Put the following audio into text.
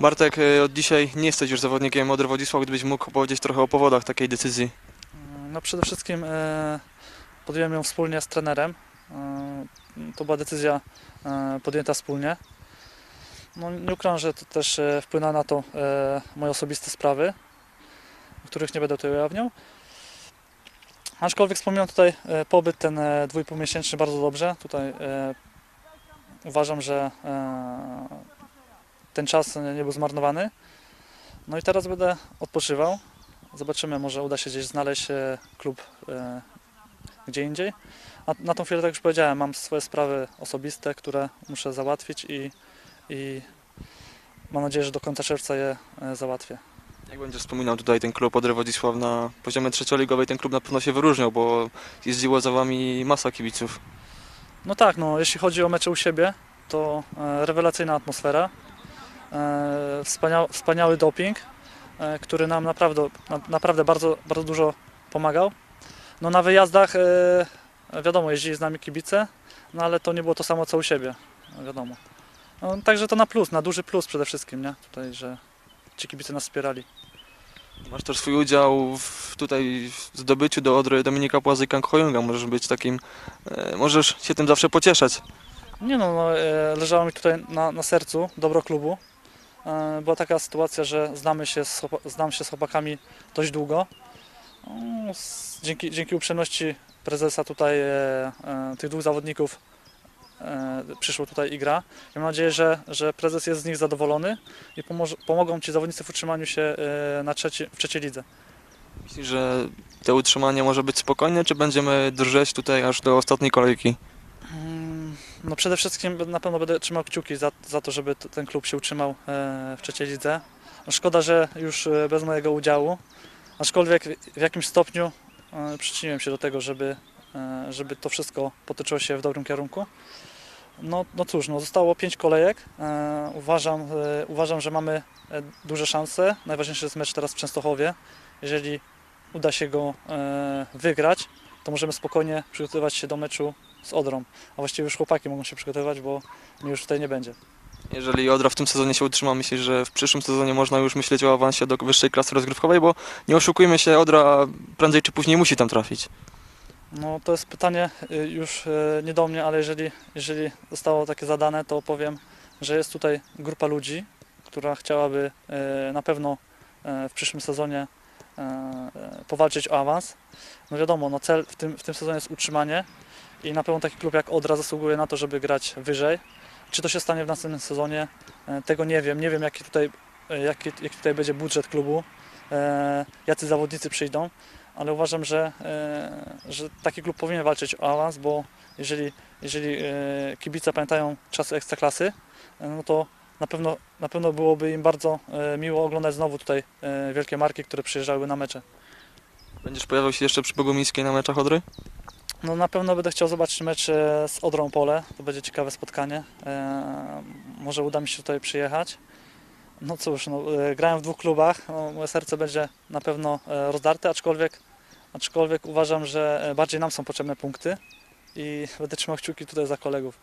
Bartek, e, od dzisiaj nie jesteś już zawodnikiem Odry Wodzisław, gdybyś mógł opowiedzieć trochę o powodach takiej decyzji. No przede wszystkim e, podjąłem ją wspólnie z trenerem. E, to była decyzja e, podjęta wspólnie. No, nie ukrywam, że to też wpływa na to moje osobiste sprawy, których nie będę tutaj ujawniał. Aczkolwiek wspominam tutaj pobyt ten dwójpółmiesięczny bardzo dobrze. Tutaj uważam, że ten czas nie był zmarnowany. No i teraz będę odpoczywał. Zobaczymy, może uda się gdzieś znaleźć e, klub e, gdzie indziej. Na, na tą chwilę, tak jak już powiedziałem, mam swoje sprawy osobiste, które muszę załatwić i, i mam nadzieję, że do końca czerwca je e, załatwię. Jak będziesz wspominał tutaj ten klub Odry Wodzisław na poziomie trzecioligowej, ten klub na pewno się wyróżniał, bo jeździło za wami masa kibiców. No tak, no, jeśli chodzi o mecze u siebie, to e, rewelacyjna atmosfera, e, wspaniały, wspaniały doping, e, który nam naprawdę, na, naprawdę bardzo, bardzo dużo pomagał. No na wyjazdach e, wiadomo, jeździli z nami kibice, no ale to nie było to samo co u siebie, wiadomo. No, także to na plus, na duży plus przede wszystkim, nie? Tutaj, że ci kibice nas wspierali. Masz też swój udział w tutaj w zdobyciu do Odry Dominika Płazy i Kang Hojunga. Możesz być takim, e, możesz się tym zawsze pocieszać. Nie no, no e, leżało mi tutaj na, na sercu dobro klubu. E, Była taka sytuacja, że znamy się z, znam się z chłopakami dość długo. No, Dzięki, dzięki uprzejmości prezesa tutaj e, e, tych dwóch zawodników przyszło tutaj i gra. Mam nadzieję, że, że prezes jest z nich zadowolony i pomoże, pomogą ci zawodnicy w utrzymaniu się na w trzeciej lidze. Myślisz, że to utrzymanie może być spokojne, czy będziemy drżeć tutaj aż do ostatniej kolejki? No przede wszystkim na pewno będę trzymał kciuki za, za to, żeby ten klub się utrzymał e, w trzeciej lidze. No Szkoda, że już e, bez mojego udziału, aczkolwiek w jakimś stopniu e, przyczyniłem się do tego, żeby, żeby to wszystko potoczyło się w dobrym kierunku. No, no cóż, no zostało pięć kolejek. Uważam, uważam, że mamy duże szanse. Najważniejszy jest mecz teraz w Częstochowie. Jeżeli uda się go wygrać, to możemy spokojnie przygotowywać się do meczu z Odrą. A właściwie już chłopaki mogą się przygotowywać, bo mnie już tutaj nie będzie. Jeżeli Odra w tym sezonie się utrzyma, myślisz, że w przyszłym sezonie można już myśleć o awansie do wyższej klasy rozgrywkowej, bo nie oszukujmy się, Odra prędzej czy później musi tam trafić. No to jest pytanie y, już y, nie do mnie, ale jeżeli, jeżeli zostało takie zadane, to powiem, że jest tutaj grupa ludzi, która chciałaby y, na pewno w przyszłym sezonie powalczyć o awans. No wiadomo, no cel w tym, w tym sezonie jest utrzymanie i na pewno taki klub jak Odra zasługuje na to, żeby grać wyżej. Czy to się stanie w następnym sezonie? E, Tego nie wiem. Nie wiem, jaki tutaj, e, jaki, jaki tutaj będzie budżet klubu, e, jacy zawodnicy przyjdą, ale uważam, że, że taki klub powinien walczyć o awans, bo jeżeli, jeżeli kibice pamiętają czasy ekstraklasy, no to na pewno, na pewno byłoby im bardzo miło oglądać znowu tutaj wielkie marki, które przyjeżdżały na mecze. Będziesz pojawiał się jeszcze przy Bogumińskiej na meczach Odry? No na pewno będę chciał zobaczyć mecz e, z Odrą Pole. To będzie ciekawe spotkanie. E, może uda mi się tutaj przyjechać. No cóż, no, e, grałem w dwóch klubach. No, moje serce będzie na pewno rozdarte, aczkolwiek, aczkolwiek uważam, że bardziej nam są potrzebne punkty i będę trzymał kciuki tutaj za kolegów.